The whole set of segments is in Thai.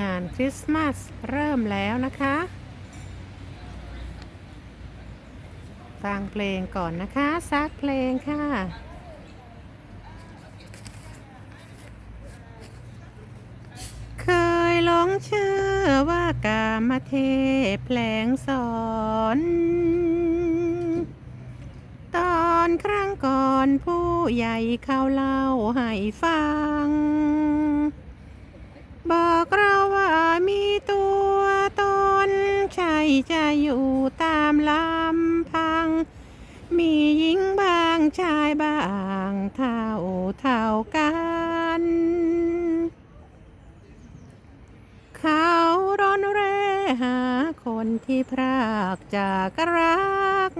งานคริสต์มาสเริ่มแล้วนะคะฟังเพลงก่อนนะคะซักเพลงค่ะเคยหลงเชื่อว่ากามเทพแผลงสอน ตอนครั้งก่อนผู้ใหญ่เขาเล่าให้ฟัง มีหญิงบางชายบางเท่าเท่ากัน เขาร้อนแรหาคนที่พรากจากรัก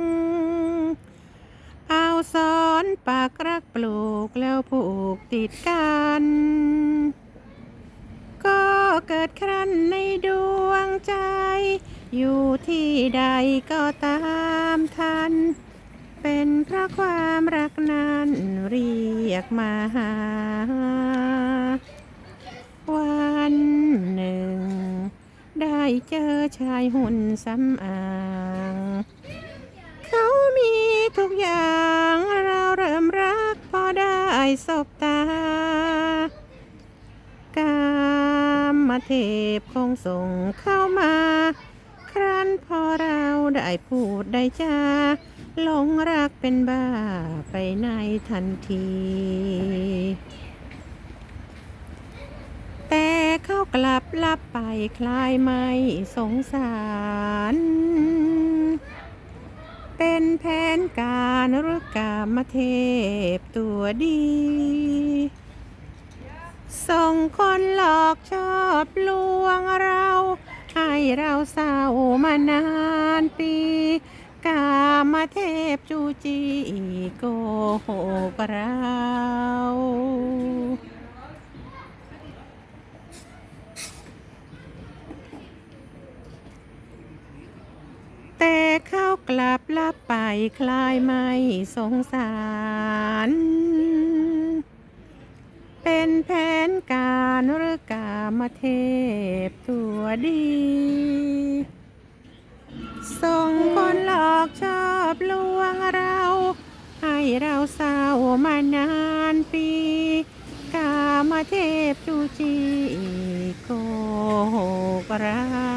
เอาสอนปากรักปลูกแล้วผูกติดกัน ก็เกิดครั้นในดวงใจ อยู่ที่ใดก็ตามทัน เป็นเพราะความรักนั้นเรียกมาหา วันหนึ่ง ได้เจอชายหุ่นสำอาง เขามีทุกอย่างเราเริ่มรักพอได้สบตา กามมาเทพคงส่งเข้ามา ครั้นพอเราได้พูดได้จา หลงรักเป็นบ้าไปในทันที แต่เขากลับลับไปคลายไม่สงสาร เป็นแผนการหรือกามเทพตัวดี ส่งคนหลอกชอบลวงเรา ให้เราเศร้ามานานปีาเทพจูจีโกหกเราแต่เข้ากลับลับไปคลายไม่สงสาร เป็นแผนการหรือกามเทพตัวดีส่งคนหลอกช อบลวงเรา ให้เราเศร้ามานานปี กามเทพจูจีโกหกเรา